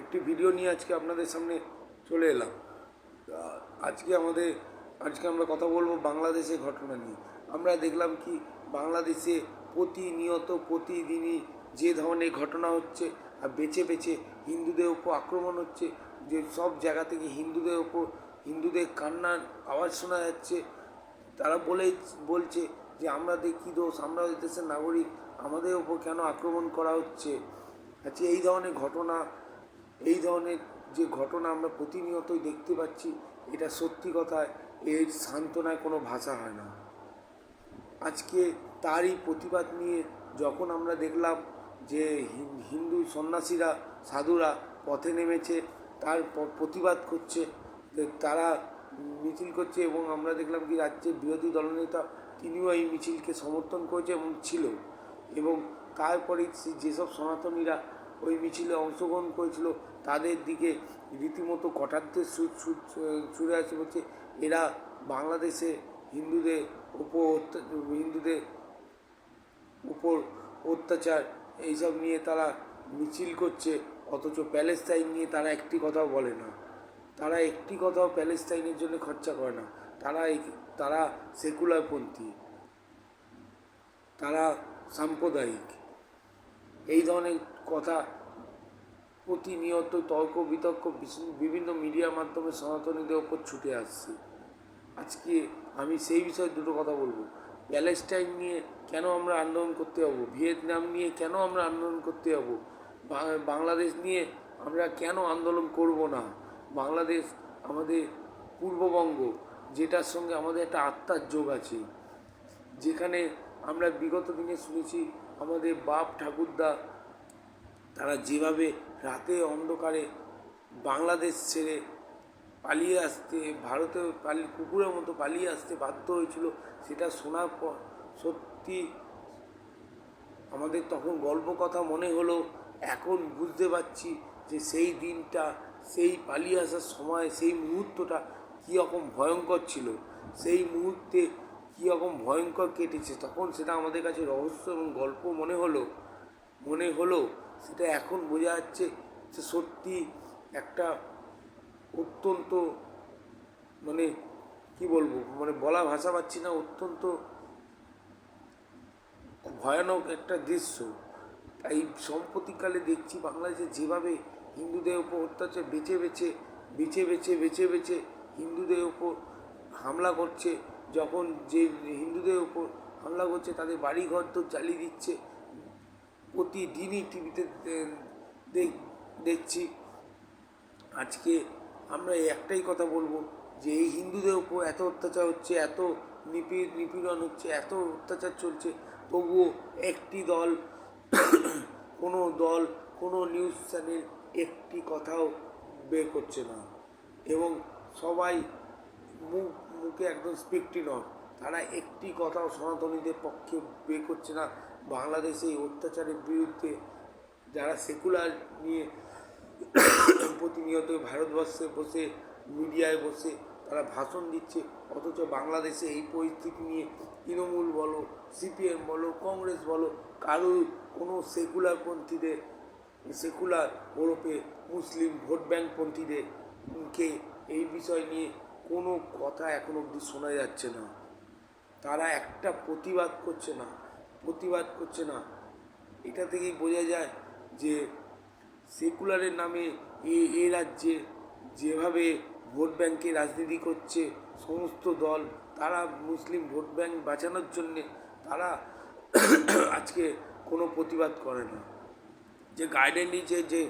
একটি ভিডিও নিয়ে আজকে আপনাদের সামনে চলে এলাম। আজকে আমাদের, আজকে আমরা কথা বলব বাংলাদেশের ঘটনা নিয়ে। আমরা দেখলাম কি, বাংলাদেশে প্রতিনিয়ত, প্রতিদিনই যে ধরনের ঘটনা হচ্ছে আর বেছে বেছে হিন্দুদের ওপর আক্রমণ হচ্ছে, যে সব জায়গা থেকে হিন্দুদের ওপর হিন্দুদের কান্নার আওয়াজ শোনা যাচ্ছে। তারা বলে, বলছে যে আমাদের কী দোষ? আমরা দেশের নাগরিক, আমাদের ওপর কেন আক্রমণ করা হচ্ছে? আচ্ছা এই ধরনের ঘটনা, এই ধরনের যে ঘটনা আমরা প্রতিনিয়তই দেখতে পাচ্ছি, এটা সত্যি কথা, এর সান্ত্বনায় কোনো ভাষা হয় না। আজকে তারই প্রতিবাদ নিয়ে যখন আমরা দেখলাম যে হিন্দু সন্ন্যাসীরা, সাধুরা পথে নেমেছে, তার প্রতিবাদ করছে তারা মিছিল করছে এবং আমরা দেখলাম কি রাজ্যের বিরোধী দলনেতা তিনিও এই মিছিলকে সমর্থন করেছে এবং ছিল। এবং তারপরে যেসব সনাতনীরা ওই মিছিলে অংশগ্রহণ করেছিল, তাদের দিকে রীতিমতো কটাক্ষের সুরে আছে বলছে, এরা বাংলাদেশে হিন্দুদের উপর হিন্দুদের উপর অত্যাচার এইসব নিয়ে তারা মিছিল করছে, অথচ প্যালেস্তাইন নিয়ে তারা একটি কথাও বলে না। তারা একটি কথাও প্যালেস্তাইনের জন্য খরচা করে না। তারা তারা সেকুলারপন্থী। তারা সাম্প্রদায়িক। এই ধরনের কথা প্রতিনিয়ত তর্ক, বিতর্ক বিভিন্ন মিডিয়ার মাধ্যমে সনাতনীদের ওপর ছুটে আসছে। আজকে আমি সেই বিষয়ে দুটো কথা বলব। প্যালেস্টাইন নিয়ে কেন আমরা আন্দোলন করতে যাব? ভিয়েতনাম নিয়ে কেন আমরা আন্দোলন করতে যাব? বাংলাদেশ নিয়ে আমরা কেন আন্দোলন করব না? বাংলাদেশ আমাদের পূর্ববঙ্গ, যেটার সঙ্গে আমাদের একটা আত্মার যোগ আছে। যেখানে আমরা বিগত দিনে শুনেছি আমাদের বাপ ঠাকুরদা, তারা যেভাবে রাতে অন্ধকারে বাংলাদেশ ছেড়ে পালিয়ে আসতে, ভারতে পালিয়ে, কুকুরের মতো পালিয়ে আসতে বাধ্য হয়েছিল, সেটা শোনার পর সত্যি আমাদের তখন গল্প কথা মনে হলো, এখন বুঝতে পারছি যে সেই দিনটা, সেই পালিয়ে আসার সময়, সেই মুহূর্তটা কীরকম ভয়ঙ্কর ছিল। সেই মুহূর্তে কী রকম ভয়ঙ্কর কেটেছে। তখন সেটা আমাদের কাছে রহস্য এবং গল্প মনে হলো মনে হলো, সেটা এখন বোঝা যাচ্ছে যে সত্যি একটা অত্যন্ত মানে কি বলব মানে বলা ভাষা পাচ্ছি না, অত্যন্ত ভয়ানক একটা দৃশ্য। তাই সম্প্রতিকালে দেখছি বাংলাদেশে যেভাবে হিন্দুদের ওপর অত্যাচার বেছে বেছে বেছে বেছে বেছে বেছে হিন্দুদের ওপর হামলা করছে যখন যে হিন্দুদের ওপর হামলা করছে, তাদের বাড়ি ঘর তো চালিয়ে দিচ্ছে। প্রতিদিনই টিভিতে দেখছি। আজকে আমরা একটাই কথা বলব যে, এই হিন্দুদের ওপর এত অত্যাচার হচ্ছে, এত নিপি নিপীড়ন হচ্ছে, এত অত্যাচার চলছে। তবুও একটি দল, কোনো দল, কোনো নিউজ চ্যানেল একটি কথাও বের করছে না। এবং সবাই মুখ মুখে একদম স্পিকটি নয়। তারা একটি কথাও সনাতনীদের পক্ষে বের করছে না। বাংলাদেশে এই অত্যাচারের বিরুদ্ধে যারা সেকুলার নিয়ে প্রতিনিয়ত ভারতবর্ষে বসে, মিডিয়ায় বসে তারা ভাষণ দিচ্ছে, অথচ বাংলাদেশে এই পরিস্থিতি নিয়ে তৃণমূল বলো, সিপিএম বলো, কংগ্রেস বলো, কারোর কোনো সেকুলারপন্থীদের, সেকুলার ওরফে মুসলিম ভোট ব্যাংকপন্থীদের কে এই বিষয় নিয়ে কোনো কথা এখন অবধি শোনা যাচ্ছে না। তারা একটা প্রতিবাদ করছে না, প্রতিবাদ করছে না। এটা থেকেই বোঝা যায় যে সেকুলারের নামে এ এ রাজ্যে যেভাবে ভোট ব্যাংকে রাজনীতি করছে, সমস্ত দল, তারা মুসলিম ভোট ব্যাংক বাঁচানোর জন্যে তারা আজকে কোনো প্রতিবাদ করে না। যে গার্ডেন রিচে যে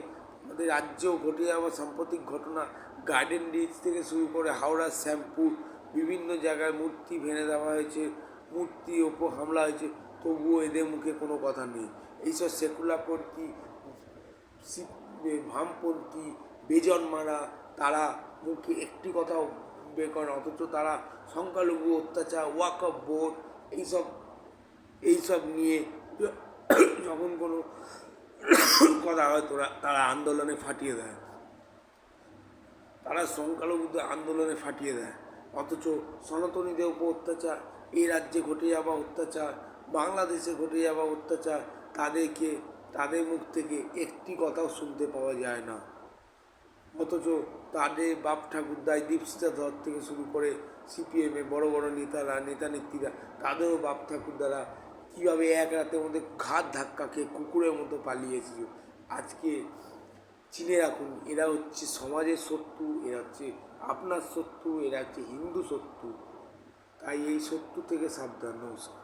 আমাদের রাজ্য ঘটে যাওয়া সাম্প্রতিক ঘটনা গার্ডেন রিচ থেকে শুরু করে হাওড়া শ্যাম্পু বিভিন্ন জায়গায় মূর্তি ভেঙে দেওয়া হয়েছে, মূর্তি ওপর হামলা হয়েছে, তবুও এদের মুখে কোনো কথা নেই। এইসব সেকুলারপন্থী সি- ভামপন্থী বেজন মারা তারা মুখে একটি কথাও বের করে অথচ তারা সংখ্যালঘু অত্যাচার, ওয়াক অফ বোর্ড, এইসব এইসব নিয়ে যখন কোনো কথা হয়, তোরা, তারা আন্দোলনে ফাটিয়ে দেয়। তারা সংখ্যালঘুদের আন্দোলনে ফাটিয়ে দেয়। অথচ সনাতনীদের উপর অত্যাচার, এই রাজ্যে ঘটে যাওয়া অত্যাচার, বাংলাদেশে ঘটে যাওয়া অত্যাচার, তাদেরকে, তাদের মুখ থেকে একটি কথাও শুনতে পাওয়া যায় না। অথচ তাদের বাপ ঠাকুরদায় দীপশিতা ধর থেকে শুরু করে সিপিএমে বড় বড় নেতারা, নেতা নেত্রীরা, তাদেরও বাপ ঠাকুরদারা কীভাবে এক রাতের মধ্যে ঘাত ধাক্কা খেয়ে কুকুরের মতো পালিয়েছিল। আজকে চিনে রাখুন, এরা হচ্ছে সমাজের শত্রু, এরা হচ্ছে আপনার শত্রু, এরা হচ্ছে হিন্দু শত্রু। তাই এই শত্রু থেকে সাবধান, নমস্কার।